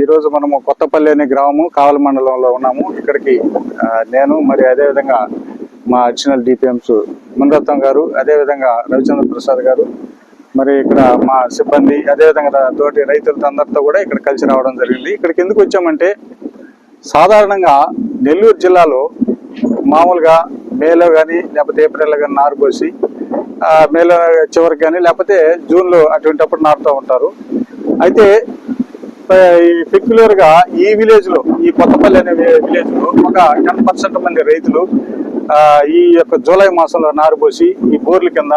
ఈరోజు మనము కొత్తపల్లి అనే గ్రామము కావల మండలంలో ఉన్నాము. ఇక్కడికి నేను మరి అదేవిధంగా మా అడిషనల్ డిపిఎంస్ మునరత్నం గారు అదేవిధంగా రవిచంద్ర ప్రసాద్ గారు మరి ఇక్కడ మా సిబ్బంది అదేవిధంగా తోటి రైతులతో అందరితో కూడా ఇక్కడ కలిసి రావడం జరిగింది. ఇక్కడికి ఎందుకు వచ్చామంటే సాధారణంగా నెల్లూరు జిల్లాలో మామూలుగా మేలో కానీ లేకపోతే ఏప్రిల్లో కానీ నారు పోసి మేలో చివరికి కానీ లేకపోతే జూన్లో అటువంటిప్పుడు నాటుతూ ఉంటారు. అయితే పెక్యులర్గా ఈ విలేజ్లో ఈ కొత్తపల్లి అనే విలేజ్లో ఒక టెన్ పర్సెంట్ మంది రైతులు ఈ యొక్క జూలై మాసంలో నారు పోసి ఈ బోర్ల కింద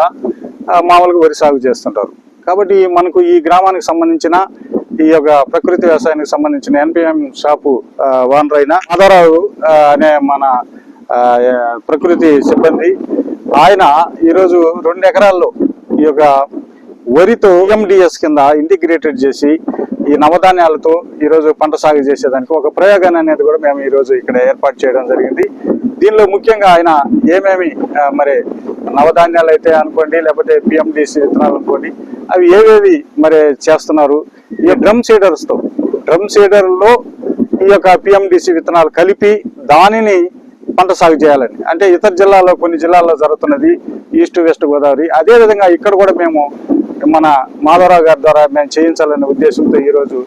మామూలుగా వరి సాగు చేస్తుంటారు. కాబట్టి మనకు ఈ గ్రామానికి సంబంధించిన ఈ యొక్క ప్రకృతి వ్యవసాయానికి సంబంధించిన ఎన్పిఎం షాపు ఓనర్ అయిన మాధవరావు అనే మన ప్రకృతి సిబ్బంది ఆయన ఈరోజు రెండు ఎకరాల్లో ఈ యొక్క వరితో ఎండిఎస్ కింద ఇంటిగ్రేటెడ్ చేసి ఈ నవధాన్యాలతో ఈరోజు పంట సాగు చేసేదానికి ఒక ప్రయోగాన్ని అనేది కూడా మేము ఈరోజు ఇక్కడ ఏర్పాటు చేయడం జరిగింది. దీనిలో ముఖ్యంగా ఆయన ఏమేమి మరి నవధాన్యాలు అయితే అనుకోండి లేకపోతే పిఎండిసి విత్తనాలు అనుకోండి అవి ఏవేవి మరి చేస్తున్నారు? ఈ డ్రమ్ సీడర్స్తో డ్రమ్ సీడర్లో ఈ యొక్క పిఎండిసి విత్తనాలు కలిపి దానిని పంట సాగు చేయాలని. అంటే ఇతర జిల్లాలో కొన్ని జిల్లాల్లో జరుగుతున్నది ఈస్ట్ వెస్ట్ గోదావరి. అదే విధంగా ఇక్కడ కూడా మేము మన మాధవరావు గారి ద్వారా మేము చేయించాలనే ఉద్దేశంతో ఈరోజు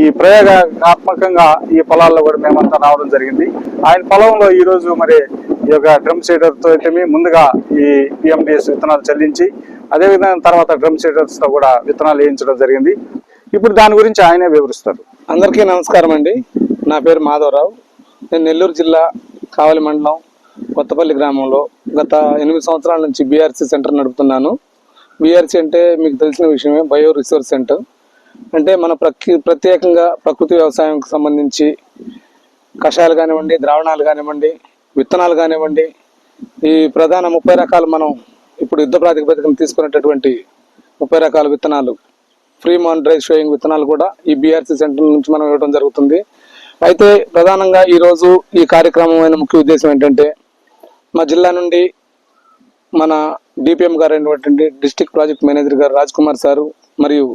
ఈ ప్రయోగాత్మకంగా ఈ పొలాల్లో కూడా మేమంతా రావడం జరిగింది. ఆయన పొలంలో ఈరోజు మరి ఈ యొక్క డ్రమ్ సీడర్తో అయితే ముందుగా ఈ పిఎండిఎస్ విత్తనాలు చెల్లించి అదేవిధంగా తర్వాత డ్రమ్ సీడర్స్తో కూడా విత్తనాలు వేయించడం జరిగింది. ఇప్పుడు దాని గురించి ఆయనే వివరిస్తారు. అందరికీ నమస్కారం అండి. నా పేరు మాధవరావు. నేను నెల్లూరు జిల్లా కావలి మండలం కొత్తపల్లి గ్రామంలో గత ఎనిమిది సంవత్సరాల నుంచి బీఆర్సీ సెంటర్ నడుపుతున్నాను. బీఆర్సీ అంటే మీకు తెలిసిన విషయమే బయో రిసోర్స్ సెంటర్. అంటే మన ప్రకృ ప్రత్యేకంగా ప్రకృతి వ్యవసాయంకి సంబంధించి కషాయాలు కానివ్వండి ద్రావణాలు కానివ్వండి విత్తనాలు కానివ్వండి ఈ ప్రధాన ముప్పై రకాలు మనం ఇప్పుడు యుద్ధ ప్రాతిపదికన తీసుకునేటటువంటి ముప్పై రకాల విత్తనాలు ఫ్రీ మాన్ షోయింగ్ విత్తనాలు కూడా ఈ బీఆర్సీ సెంటర్ నుంచి మనం ఇవ్వడం జరుగుతుంది. అయితే ప్రధానంగా ఈరోజు ఈ కార్యక్రమమైన ముఖ్య ఉద్దేశం ఏంటంటే మా జిల్లా నుండి మన డిపిఎం గారు అయినటువంటి డిస్టిక్ ప్రాజెక్ట్ మేనేజర్ గారు రాజ్ కుమార్ సారు మరియు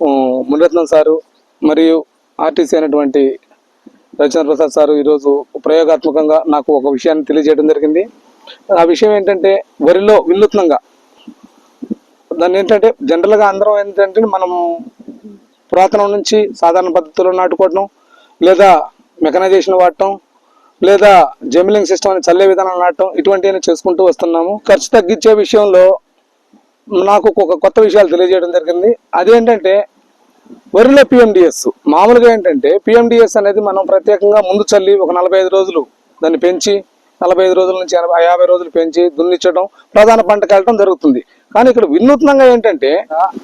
ఆ, మునిరత్నం సారు మరియు ఆర్టీసీ అయినటువంటి రచన ప్రసాద్ సారు ఈరోజు ప్రయోగాత్మకంగా నాకు ఒక విషయాన్ని తెలియజేయడం జరిగింది. ఆ విషయం ఏంటంటే వరిలో వినూత్నంగా దాన్ని ఏంటంటే జనరల్గా అందరం ఏంటంటే మనం పురాతనం నుంచి సాధారణ పద్ధతిలో నాటుకోవటం లేదా మెకనైజేషన్ వాడటం లేదా జమిలింగ్ సిస్టమ్ అని చల్లే విధానం నాటడం ఇటువంటివన్నీ చేసుకుంటూ వస్తున్నాము. ఖర్చు తగ్గించే విషయంలో నాకు ఒక కొత్త విషయాలు తెలియజేయడం జరిగింది. అదేంటంటే వరిలో పిఎండిఎస్ మామూలుగా ఏంటంటే పిఎండిఎస్ అనేది మనం ప్రత్యేకంగా ముందు చల్లి ఒక నలభై ఐదు రోజులు దాన్ని పెంచి నలభై ఐదు రోజుల నుంచి ఎనభై యాభై రోజులు పెంచి దున్నిచ్చడం ప్రధాన పంటకు వెళ్ళడం జరుగుతుంది. కానీ ఇక్కడ వినూత్నంగా ఏంటంటే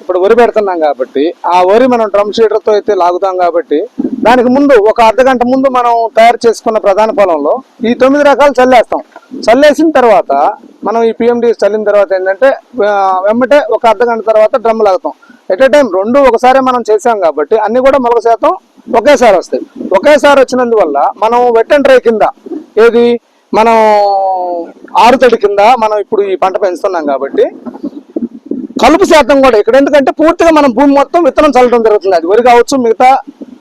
ఇప్పుడు వరి పెడుతున్నాం కాబట్టి ఆ వరి మనం డ్రమ్ షీటర్తో అయితే లాగుతాం కాబట్టి దానికి ముందు ఒక అర్ధ గంట ముందు మనం తయారు చేసుకున్న ప్రధాన పొలంలో ఈ తొమ్మిది రకాలు చల్లేస్తాం. చల్లేసిన తర్వాత మనం ఈ పిఎండి చల్లిన తర్వాత ఏంటంటే వెంబటే ఒక అర్ధ గంట తర్వాత డ్రమ్ లాగుతాం. ఎట్ ఏ టైం రెండు ఒకసారి మనం చేసాం కాబట్టి అన్ని కూడా మొలక శాతం ఒకేసారి వస్తాయి. ఒకేసారి వచ్చినందువల్ల మనం వెట్ అండ్ డ్రై కింద ఏది? మనం ఆరుతడి కింద మనం ఇప్పుడు ఈ పంట పెంచుతున్నాం కాబట్టి కలుపు శాతం కూడా ఇక్కడ. ఎందుకంటే పూర్తిగా మనం భూమి మొత్తం విత్తనం చల్లడం జరుగుతుంది. అది వరి కావచ్చు మిగతా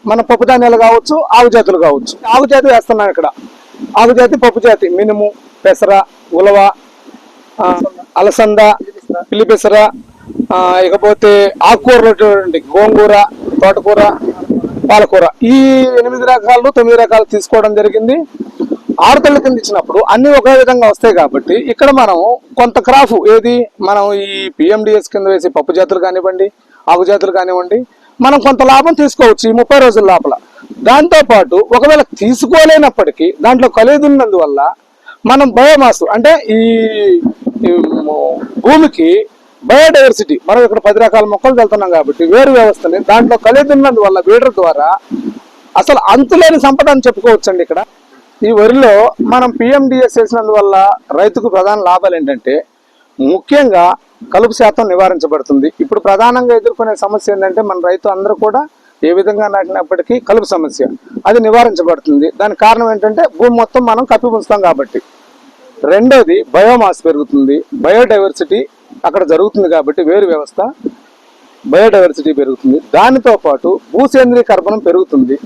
మన పప్పు ధాన్యాలు కావచ్చు ఆవు జాతులు కావచ్చు. ఆవు జాతి వేస్తున్నాం ఇక్కడ. ఆవు జాతి పప్పు జాతి. మినుము పెసర ఉలవ అలసంద పిల్లిపెసర ఇకపోతే ఆకుకూరలు చూడండి. గోంగూర తోటకూర పాలకూర. ఈ ఎనిమిది రకాలు తొమ్మిది రకాలు తీసుకోవడం జరిగింది. ఆరు కింద ఇచ్చినప్పుడు అన్ని ఒకే విధంగా వస్తాయి కాబట్టి ఇక్కడ మనం కొంత క్రాఫ్ ఏది? మనం ఈ పిఎండిఎస్ కింద వేసే పప్పు జాతులు కానివ్వండి ఆకు జాతులు కానివ్వండి మనం కొంత లాభం తీసుకోవచ్చు ఈ ముప్పై రోజుల లోపల. దాంతోపాటు ఒకవేళ తీసుకోలేనప్పటికీ దాంట్లో కలిదున్నందువల్ల మనం బయోమాస్ అంటే ఈ భూమికి బయోడైవర్సిటీ మనం ఇక్కడ పది రకాల మొక్కలు వెళ్తున్నాం కాబట్టి వేరు వ్యవస్థని దాంట్లో కలిదున్నందువల్ల వీడర్ ద్వారా అసలు అంతులేని సంపద అని చెప్పుకోవచ్చండి ఇక్కడ. ఈ వరిలో మనం పిఎండిఎస్ చేసినందువల్ల రైతుకు ప్రధాన లాభాలు ఏంటంటే ముఖ్యంగా కలుపు శాతం నివారించబడుతుంది. ఇప్పుడు ప్రధానంగా ఎదుర్కొనే సమస్య ఏంటంటే మన రైతు అందరూ కూడా ఏ విధంగా నాటినప్పటికీ కలుపు సమస్య అది నివారించబడుతుంది. దానికి కారణం ఏంటంటే భూమి మొత్తం మనం కప్పి ఉంచుతాం కాబట్టి. రెండోది బయోమాస్ పెరుగుతుంది. బయోడైవర్సిటీ అక్కడ జరుగుతుంది కాబట్టి వేరు వ్యవస్థ బయోడైవర్సిటీ పెరుగుతుంది. దానితో పాటు భూసేంద్రీయ కర్బనం పెరుగుతుంది.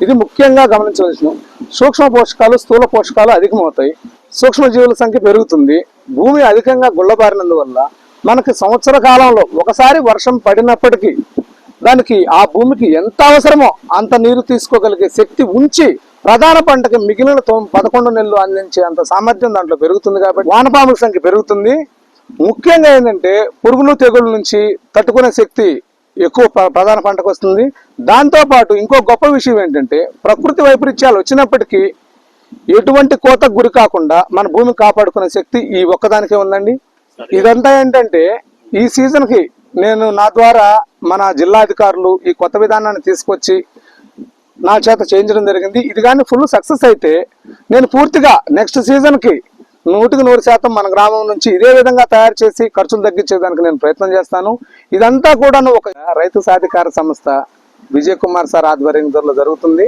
ఇది ముఖ్యంగా గమనించవలసిన సూక్ష్మ పోషకాలు స్థూల పోషకాలు అధికమవుతాయి. సూక్ష్మజీవుల సంఖ్య పెరుగుతుంది. భూమి అధికంగా గుళ్ళబారినందువల్ల మనకి సంవత్సర కాలంలో ఒకసారి వర్షం పడినప్పటికీ దానికి ఆ భూమికి ఎంత అవసరమో అంత నీరు తీసుకోగలిగే శక్తి ఉంచి ప్రధాన పంటకి మిగిలిన పదకొండు నెలలు అందించే అంత సామర్థ్యం దాంట్లో పెరుగుతుంది కాబట్టి వానపాముల సంఖ్య పెరుగుతుంది. ముఖ్యంగా ఏంటంటే పురుగులు తెగుళ్ళ నుంచి తట్టుకునే శక్తి ఎక్కువ ప్ర- ప్రధాన పంటకు వస్తుంది. దాంతో పాటు ఇంకో గొప్ప విషయం ఏంటంటే ప్రకృతి వైపరీత్యాలు వచ్చినప్పటికీ ఎటువంటి కోతకు గురి కాకుండా మన భూమి కాపాడుకునే శక్తి ఈ ఒక్కదానికే ఉందండి. ఇదంతా ఏంటంటే ఈ సీజన్కి నేను నా ద్వారా మన జిల్లా అధికారులు ఈ కొత్త విధానాన్ని తీసుకొచ్చి నా చేత చేయించడం జరిగింది. ఇది కానీ ఫుల్ సక్సెస్ అయితే నేను పూర్తిగా నెక్స్ట్ సీజన్కి నూటికి నూరు శాతం మన గ్రామం నుంచి ఇదే విధంగా తయారు చేసి ఖర్చులు తగ్గించేదానికి నేను ప్రయత్నం చేస్తాను. ఇదంతా కూడా ఒక రైతు సాధికార సంస్థ విజయ్ కుమార్ సార్ ఆధ్వర్యంలో జరుగుతుంది.